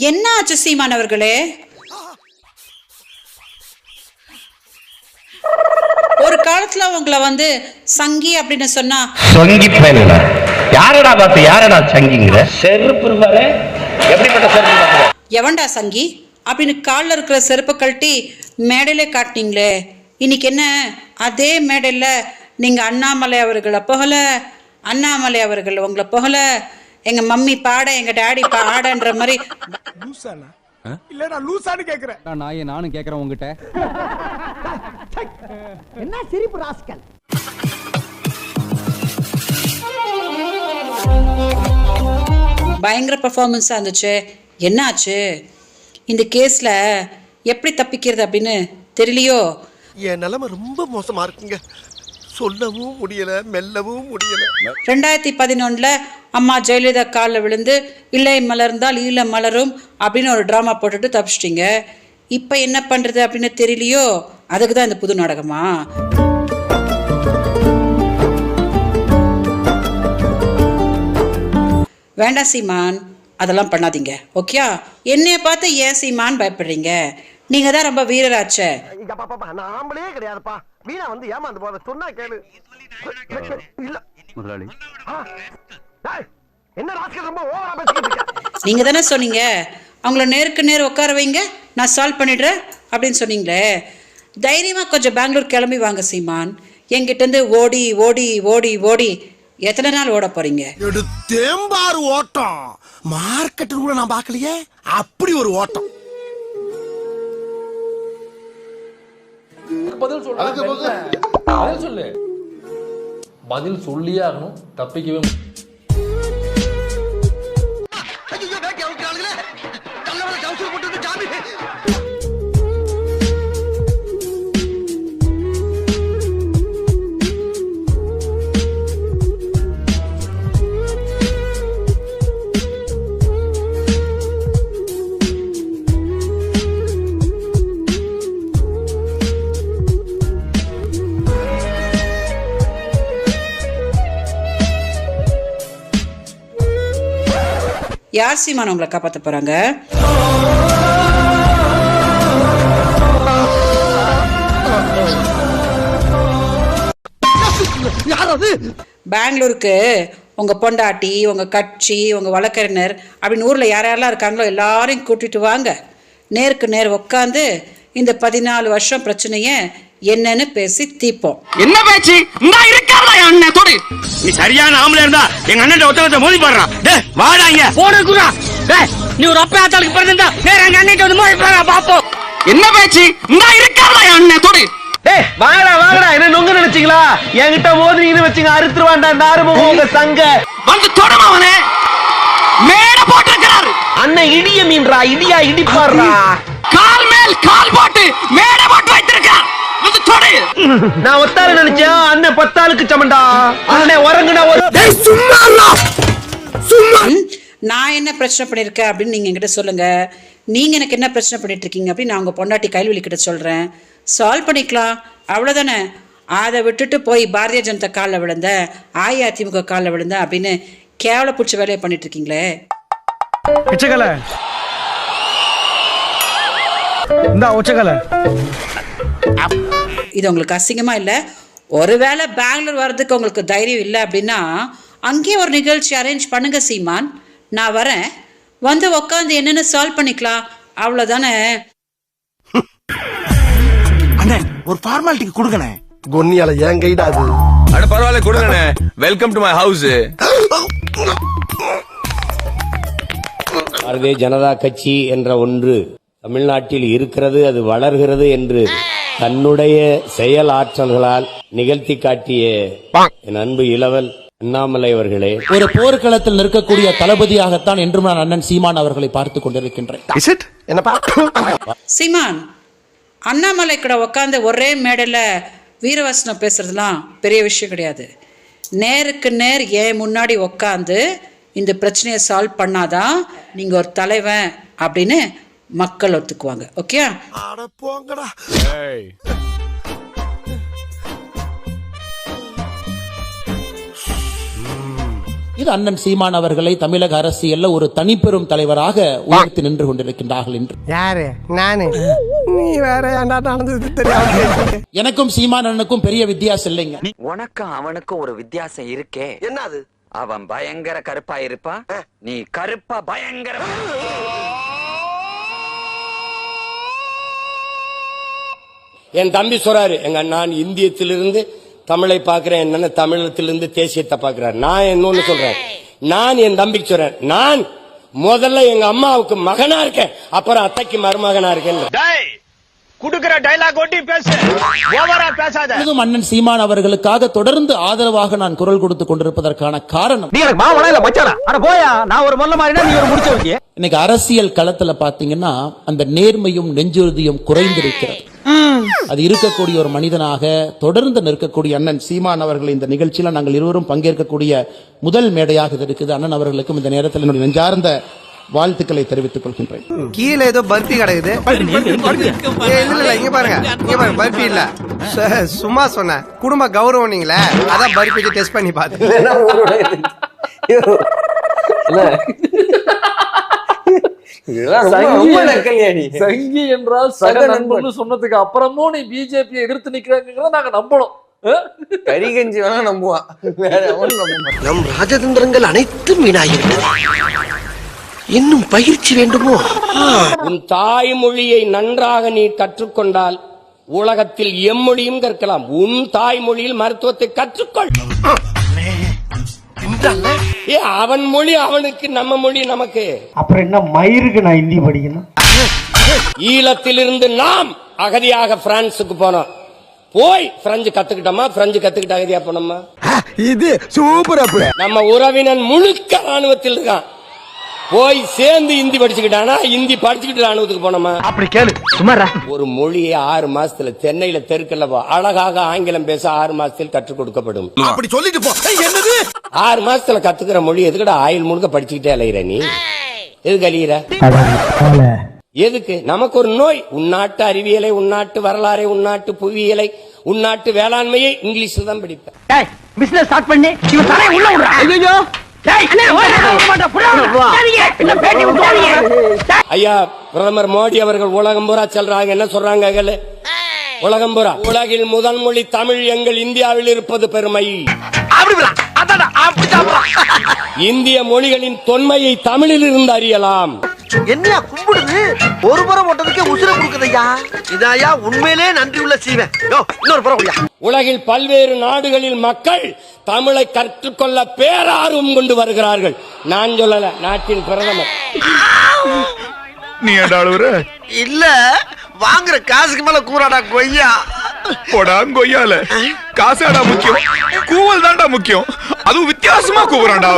என்ன ஆச்சு சீமான் அவர்களே? ஒரு காலத்துல உங்களை வந்து சங்கி அப்படின்னு சொன்னா சொங்கி பயனில்ல யாரடா பார்த்து யாரடா சங்கிங்கிற? செருப்பு எப்படிப்பட்ட செருப்பு எவன்டா சங்கி? அப்படின்னு காலில் இருக்கிற செருப்பை கழட்டி மேடையிலே காட்டினீங்களே. இன்னைக்கு என்ன? அதே மேடையில் நீங்கள் அண்ணாமலை அவர்களை புகழ அண்ணாமலை அவர்கள் உங்களை புகழ எங்கள் மம்மி பாட எங்கள் டாடி பாடன்ற மாதிரி. லூசானா? இல்ல நான் லூசான்னு கேக்குறேன். நாயை நானும் கேட்கறேன் உங்ககிட்ட என்ன சிரிப்பு ராஸ்கல்? பயங்கர பர்ஃபார்மன்ஸாக இருந்துச்சு. என்னாச்சு? இந்த கேஸில் எப்படி தப்பிக்கிறது அப்படின்னு தெரியலையோ? என் நிலைமை ரொம்ப மோசமா இருக்குங்க. சொல்லவும் முடியல மெல்லவும் முடியல. ரெண்டாயிரத்தி பதினொன்றில் அம்மா ஜெயலலிதா காலில் விழுந்து இல்லை மலர்ந்தால் ஈழ மலரும் அப்படின்னு ஒரு ட்ராமா போட்டுட்டு தப்பிச்சிட்டிங்க. இப்போ என்ன பண்ணுறது அப்படின்னு தெரியலையோ? அதுக்கு தான் இந்த புது நாடகமா? வேண்டாம் சீமான் அதெல்லாம் பண்ணாதீங்க ஓகேயா? என்னைய பார்த்து ஏன் சீமான் பயப்படுறீங்க? நீங்கள் தான் ரொம்ப வீரராச்சே. ஆம்பளே கிடையாதுப்பா. வீணா வந்து ஏமாந்து போத சொன்னா கேளு. இல்ல. முதலாளி. என்ன ராஸ்கல் ரொம்ப ஓவரா பேசிக்கிட்டு இருக்க? நீங்கள் தானே சொன்னீங்க? அவங்கள நேருக்கு நேர் உட்கார வைங்க. நான் சால்வ் பண்ணிடுறேன் அப்படின்னு சொன்னீங்களே. தைரியமாக கொஞ்சம் பெங்களூர் கிளம்பி வாங்க சீமான். என்கிட்டேருந்து ஓடி ஓடி ஓடி ஓடி. எத்தனை நாள் ஓட போகிறீங்க எடுத்தேம்பாரு ஓட்டம். மார்க்கெட் கூட நான் பார்க்கலையே. அப்படி ஒரு ஓட்டம். பதில் சொல்லு பதில் சொல்லு. பதில் சொல்லியே ஆகணும். தப்பிக்கவே யார் சீமான் உங்களை காப்பாற்ற அது பெங்களூருக்கு உங்கள் பொண்டாட்டி உங்கள் கட்சி உங்கள் வழக்கறிஞர் அப்படின்னு ஊரில் யார் யாரெல்லாம் இருக்காங்களோ எல்லாரையும் கூட்டிட்டு வாங்க. நேருக்கு நேர் உட்காந்து இந்த பதினாலு வருஷம் பிரச்சனையை என்னன்னு பேசி தீர்ப்போம் என்ன பேச்சு? இந்த இருக்காரா என் அண்ணன் தொடு. நீ சரியான ஆம்பளை இருந்தா எங்க அண்ணன் ஒருத்தரத்தை மோதி போடுறான் டேய் வாடா இங்க. போன குரா. டேய் நீ ஒரு அப்பா ஆத்தாளுக்கு பிறந்திருந்தா வேற எங்க அண்ணன் வந்து மோதி போடுறா பாப்போம் என்ன பேச்சு? இந்த இருக்காரா என் அண்ணன் தொடு. டேய் வாங்கடா வாங்கடா என்ன நொங்க நினைச்சீங்களா என்கிட்ட மோதினீங்கன்னு வச்சுங்க அறுத்துருவான்டா இந்த ஆறுமுகம் உங்க சங்க. வந்து தொடும் அவனே? மேட போட்டிருக்கிறாரு. அண்ணன் இடிய மீன்றா இடியா இடிப்பாடுறா கால் மேல் கால் போட்டு மேட போட்டு வைத்திருக்கார் வந்து தொடு நான் ஒத்தாரு நினைச்சேன் அண்ணன் பத்தாளுக்கு சமண்டா? அண்ணன் உறங்குனா ஒரு நான் என்ன பிரச்சனை பண்ணியிருக்கேன் அப்படின்னு நீங்கள் என்கிட்ட சொல்லுங்கள் நீங்கள் எனக்கு என்ன பிரச்சனை பண்ணிட்டு இருக்கீங்க அப்படின்னு நான் உங்கள் பொண்டாட்டி கைல்வெளி கிட்ட சொல்கிறேன் சால்வ் பண்ணிக்கலாம். அவ்வளோதானே அதை விட்டுட்டு போய் பாரதிய ஜனதா காலில் விழுந்த அஇஅதிமுக காலில் விழுந்த அப்படின்னு கேவல பிடிச்ச வேலையை பண்ணிட்டு இருக்கீங்களே. உச்சகல இந்த உச்சகல இது உங்களுக்கு அசிங்கமா இல்லை? ஒருவேளை பெங்களூர் வர்றதுக்கு உங்களுக்கு தைரியம் இல்லை அப்படின்னா அங்கேயே ஒரு நிகழ்ச்சி அரேஞ்ச் பண்ணுங்க சீமான். நான் வரேன். வந்து உட்காந்து என்னென்னு சால்வ் பண்ணிக்கலாம். அவ்வளோதானே அண்ணே ஒரு ஃபார்மாலிட்டிக்கு கொடுங்கண்ணே. கொன்னியால ஏன் கைடா அது? அட பரவாயில்ல கொடுங்கண்ணே. Welcome to my house Bharatiya Janata கட்சி என்ற ஒன்று தமிழ்நாட்டில் இருக்கிறது அது வளர்கிறது என்று தன்னுடைய செயல் ஆற்றல்களால் நிகழ்த்தி காட்டிய என் அன்பு இளவல் அண்ணாமலை அவர்களே. ஒரு போர்க்களத்தில் நிற்கக்கூடிய தளபதியாகத்தான் என்றும் நான் அண்ணன் சீமான் அவர்களை பார்த்துக் கொண்டிருக்கின்றேன். சீமான் அண்ணாமலை கூட உட்காந்து ஒரே மேடையில் வீரவசனம் பேசுறதுலாம் பெரிய விஷயம் கிடையாது. நேருக்கு நேர் ஏன் முன்னாடி உட்காந்து இந்த பிரச்சனையை சால்வ் பண்ணாதான் நீங்கள் ஒரு தலைவன் அப்படின்னு மக்கள் ஒத்துக்குவாங்க. ஓகே இது அண்ணன் சீமான் அவர்களை தமிழக அரசியல்ல ஒரு தனிப்பெரும் தலைவராக உயர்த்தி நின்று கொண்டிருக்கின்றார்கள் என்று யாரு? நானு. நீ வேற ஏன்டா நடந்தது தெரியாது எனக்கும் சீமான் அண்ணனுக்கும் பெரிய வித்தியாசம் இல்லைங்க. உனக்கும் அவனுக்கும் ஒரு வித்தியாசம் இருக்கே. என்னது? அவன் பயங்கர கருப்பா இருப்பான். நீ கருப்பா பயங்கர என் தம்பி சொல்றாரு எங்க நான் இந்தியத்திலிருந்து தமிழை பார்க்கிறேன் என்னன்னு தமிழத்திலிருந்து தேசியத்தை பார்க்கிறார். நான் இன்னொன்னு சொல்றேன். நான் என் தம்பிக்கு சொல்றேன். நான் முதல்ல எங்க அம்மாவுக்கு மகனா இருக்கேன் அப்புறம் அத்தைக்கு மருமகனா இருக்கேன் குடுக்கிற டைலாக் ஒட்டி பேசு. ஓவரா பேசாத. இதுவும் அண்ணன் சீமான் அவர்களுக்காக தொடர்ந்து ஆதரவாக நான் குரல் கொடுத்து கொண்டிருப்பதற்கான காரணம். நீ எனக்கு மாவனா இல்ல மச்சானா? அட போயா நான் ஒரு மொல்ல மாதிரினா நீ ஒரு முடிச்ச வைக்க இன்னைக்கு அரசியல் களத்துல பாத்தீங்கன்னா அந்த நேர்மையும் நெஞ்சுறுதியும் குறைந்திருக்கிறது. அது இருக்கக்கூடிய ஒரு மனிதனாக தொடர்ந்து நிற்கக்கூடிய அண்ணன் சீமான் அவர்கள் இந்த நிகழ்ச்சியில நாங்கள் இருவரும் பங்கேற்கக்கூடிய முதல் மேடையாக இது இருக்குது. அண்ணன் அவர்களுக்கும் இந்த நேரத்தில் என்னுடைய நெஞ்சார்ந்த வாழ்த்துக்களை தெரிவித்துக் கொள்கின்றேன். கீழே ஏதோ பர்ஃபி கிடக்குது. ஏய், இல்ல இல்ல இங்க பாருங்க இங்க பாருங்க பர்ஃபி இல்ல. சு- சும்மா சொன்னேன் குடும்ப கௌரவம் நீங்களே அதான் பர்ஃபி டெஸ்ட் பண்ணி பார்த்தேன். சங்கி என்றால் சக நண்பன். சொன்னதுக்கு அப்புறமும் நீ பிஜேபி எதிர்த்து நிக்கிறாங்கிறத நாங்க நம்பணும்? கரிகஞ்சி வேணா நம்புவான். நம் ராஜதந்திரங்கள் அனைத்தும் வீணாகிவிட்டது இன்னும் பயிற்சி வேண்டுமோ? உன் தாய்மொழியை நன்றாக நீ கற்றுக்கொண்டால் உலகத்தில் எம்மொழியும் கற்கலாம். உன் தாய்மொழியில் மருத்துவத்தை கற்றுக்கொள். ஏ அவன் மொழி அவனுக்கு நம்ம மொழி நமக்கு. அப்புறம் என்ன மயிருக்கு நான் ஹிந்தி படிக்கணும்? ஈழத்திலிருந்து நாம் அகதியாக பிரான்சுக்கு போனோம். போய் பிரெஞ்சு கத்துக்கிட்டோமா? பிரெஞ்சு கத்துக்கிட்டு அகதியா போனோமா? இது சூப்பர் அப்பு. நம்ம உறவினன் முழுக்க ராணுவத்தில் இருக்கான் போய் சேர்ந்து இந்தி படிச்சுக்கிட்டானா? இந்தி படிச்சுக்கிட்டு ராணுவத்துக்கு போனோமா? அப்படி கேளு. சுமாரா ஒரு மொழியை ஆறு மாசத்துல சென்னையில தெருக்கல்ல போ. அழகாக ஆங்கிலம் பேச ஆறு மாசத்தில் கற்றுக் கொடுக்கப்படும். அப்படி சொல்லிட்டு போ. என்னது? ஆறு மாசத்துல கத்துக்கிற மொழி எதுக்குடா? ஆயுள் முழுக்க படிச்சுக்கிட்டே அலையிற நீ? எதுக்கு அழியிற? எதுக்கு? நமக்கு ஒரு நோய். உள்நாட்டு அறிவியலை உள்நாட்டு வரலாறை உள்நாட்டு புவியியலை உள்நாட்டு வேளாண்மையை இங்கிலீஷ்ல தான் படிப்பேன். பிசினஸ் ஸ்டார்ட் பண்ணி. இவன் தலைய உள்ள விடுறா. ஐயோ ஐயா பிரதமர் மோடி அவர்கள் உலகம் பூரா செல்றாங்க. என்ன சொல்றாங்க? உலகம் பூரா. உலகில் முதல் மொழி தமிழ் எங்கள் இந்தியாவில் இருப்பது பெருமை. இந்திய மொழிகளின் தொன்மையை தமிழில் இருந்து அறியலாம். என்னையா கும்பிடுது? ஒரு புறம் போட்டதுக்கு உசுர கொடுக்குதையா? இதாயா உண்மையிலே நன்றி உள்ள சீவன். யோ இன்னொரு புறம் உலகில் பல்வேறு நாடுகளில் மக்கள் தமிழை கற்றுக்கொள்ள பேரார்வம் கொண்டு வருகிறார்கள். நான் சொல்லல நாட்டின் பிரதமர். நீ இல்ல வாங்குற காசுக்கு மேல கூறாடா கொய்யா. போடா கொய்யால. காசாடா முக்கியம் கூவல் தான்டா முக்கியம். அதுவும் வித்தியாசமா கூவுறான்டா.